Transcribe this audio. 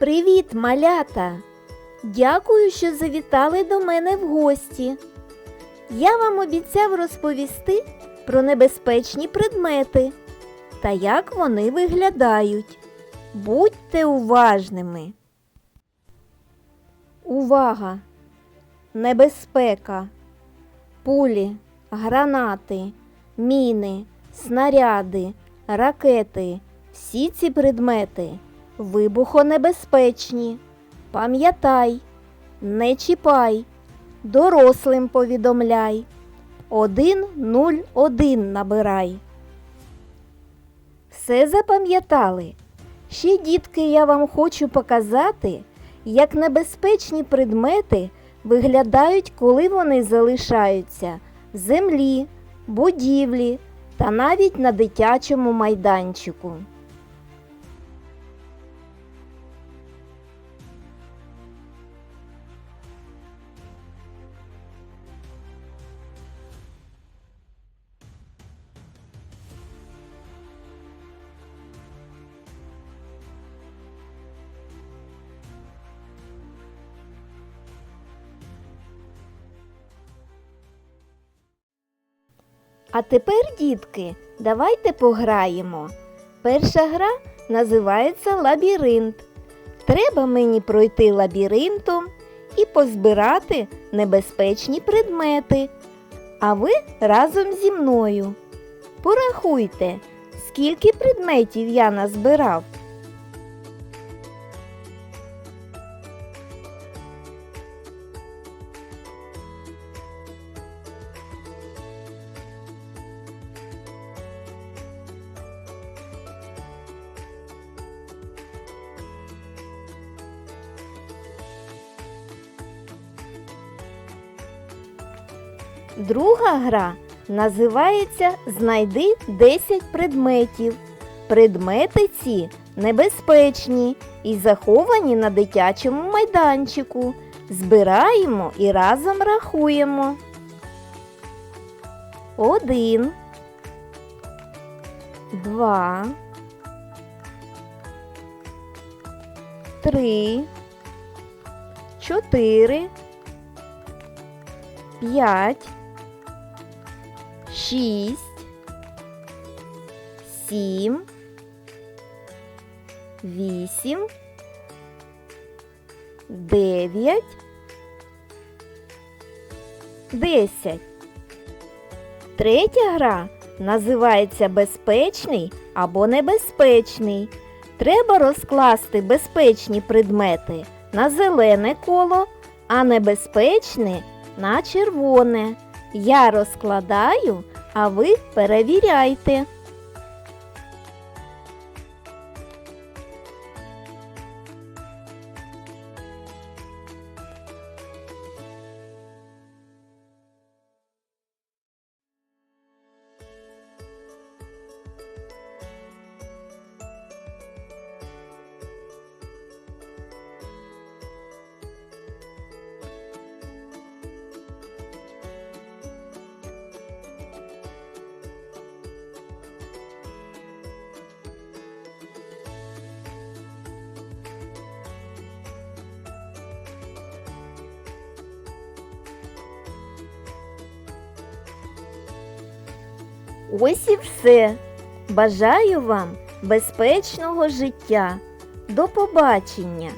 Привіт, малята! Дякую, що завітали до мене в гості. Я вам обіцяв розповісти про небезпечні предмети та як вони виглядають. Будьте уважними. Увага! Небезпека. Пулі, гранати, міни, снаряди, ракети. Всі ці предмети вибухонебезпечні. Пам'ятай, не чіпай, дорослим повідомляй. 101 набирай. Все запам'ятали? Ще, дітки, я вам хочу показати, як небезпечні предмети виглядають, коли вони залишаються в землі, будівлі та навіть на дитячому майданчику. А тепер, дітки, давайте пограємо. Перша гра називається лабіринт. Треба мені пройти лабіринтом і позбирати небезпечні предмети. А ви разом зі мною. Порахуйте, скільки предметів я назбирав. Друга гра називається Знайди 10 предметів. Предмети ці небезпечні і заховані на дитячому майданчику. Збираємо і разом рахуємо. Один. Два. Три. Чотири. П'ять шість, сім, вісім, дев'ять, десять. Третя гра називається безпечний або небезпечний. Треба розкласти безпечні предмети на зелене коло, а небезпечні на червоне. Я розкладаю, а ви перевіряйте. Ось і все. Бажаю вам безпечного життя. До побачення!